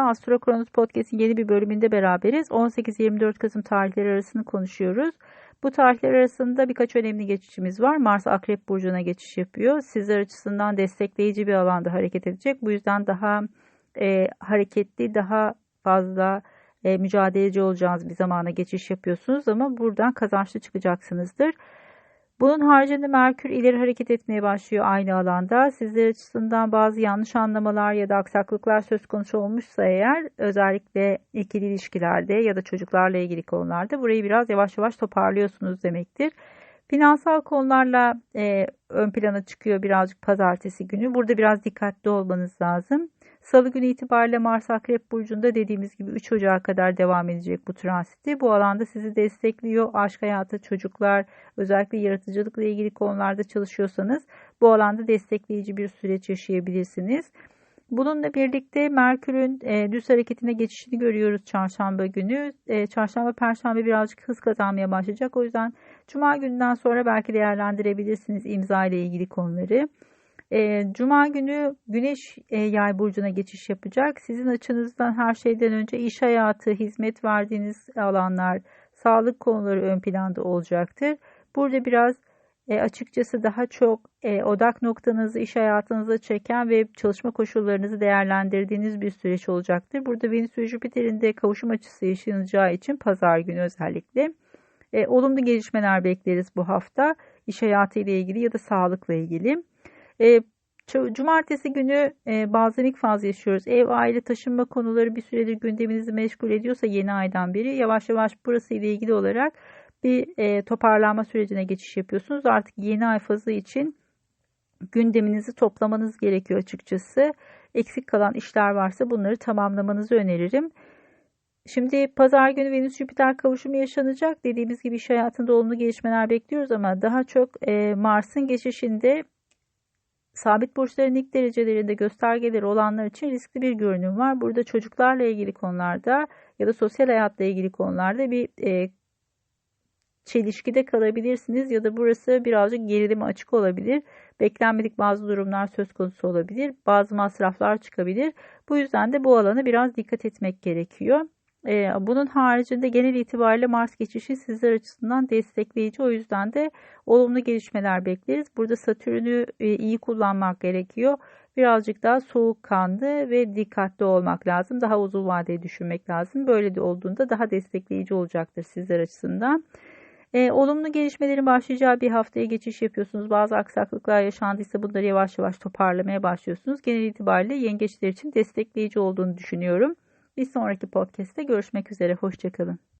Astro Kronos Podcast'in yeni bir bölümünde beraberiz. 18-24 Kasım tarihleri arasını konuşuyoruz. Bu tarihler arasında birkaç önemli geçişimiz var. Mars Akrep Burcu'na geçiş yapıyor. Sizler açısından destekleyici bir alanda hareket edecek. Bu yüzden daha e, hareketli, daha fazla e, mücadeleci olacağınız bir zamana geçiş yapıyorsunuz ama buradan kazançlı çıkacaksınızdır. Bunun haricinde Merkür ileri hareket etmeye başlıyor aynı alanda. Sizler açısından bazı yanlış anlamalar ya da aksaklıklar söz konusu olmuşsa eğer özellikle ikili ilişkilerde ya da çocuklarla ilgili konularda burayı biraz yavaş yavaş toparlıyorsunuz demektir. Finansal konularla e, ön plana çıkıyor birazcık pazartesi günü. Burada biraz dikkatli olmanız lazım. Salı günü itibariyle Mars Akrep Burcu'nda dediğimiz gibi 3 Ocağı kadar devam edecek bu transiti. Bu alanda sizi destekliyor. Aşk hayatı, çocuklar, özellikle yaratıcılıkla ilgili konularda çalışıyorsanız bu alanda destekleyici bir süreç yaşayabilirsiniz. Bununla birlikte Merkür'ün e, düz hareketine geçişini görüyoruz çarşamba günü. E, çarşamba, perşembe birazcık hız kazanmaya başlayacak. O yüzden cuma günden sonra belki değerlendirebilirsiniz imza ile ilgili konuları. E, Cuma günü Güneş e, Yay burcuna geçiş yapacak. Sizin açınızdan her şeyden önce iş hayatı, hizmet verdiğiniz alanlar, sağlık konuları ön planda olacaktır. Burada biraz e, açıkçası daha çok e, odak noktanızı iş hayatınıza çeken ve çalışma koşullarınızı değerlendirdiğiniz bir süreç olacaktır. Burada Venüs ve Jüpiter'in de kavuşum açısı yaşanacağı için pazar günü özellikle e, olumlu gelişmeler bekleriz bu hafta iş hayatı ile ilgili ya da sağlıkla ilgili. E, Cumartesi günü e, bazenlik faz yaşıyoruz. Ev, aile, taşınma konuları bir süredir gündeminizi meşgul ediyorsa yeni aydan beri yavaş yavaş burası ile ilgili olarak bir e, toparlanma sürecine geçiş yapıyorsunuz. Artık yeni ay fazı için gündeminizi toplamanız gerekiyor açıkçası. Eksik kalan işler varsa bunları tamamlamanızı öneririm. Şimdi pazar günü Venüs Jüpiter kavuşumu yaşanacak. Dediğimiz gibi iş hayatında olumlu gelişmeler bekliyoruz ama daha çok e, Mars'ın geçişinde sabit burçların ilk derecelerinde göstergeleri olanlar için riskli bir görünüm var. Burada çocuklarla ilgili konularda ya da sosyal hayatla ilgili konularda bir e, çelişkide kalabilirsiniz ya da burası birazcık gerilime açık olabilir. Beklenmedik bazı durumlar söz konusu olabilir. Bazı masraflar çıkabilir. Bu yüzden de bu alana biraz dikkat etmek gerekiyor. Ee, bunun haricinde genel itibariyle Mars geçişi sizler açısından destekleyici. O yüzden de olumlu gelişmeler bekleriz. Burada Satürn'ü e, iyi kullanmak gerekiyor. Birazcık daha soğukkanlı ve dikkatli olmak lazım. Daha uzun vadeli düşünmek lazım. Böyle de olduğunda daha destekleyici olacaktır sizler açısından. E, olumlu gelişmelerin başlayacağı bir haftaya geçiş yapıyorsunuz. Bazı aksaklıklar yaşandıysa bunları yavaş yavaş toparlamaya başlıyorsunuz. Genel itibariyle yengeçler için destekleyici olduğunu düşünüyorum. Bir sonraki podcast'te görüşmek üzere. Hoşçakalın.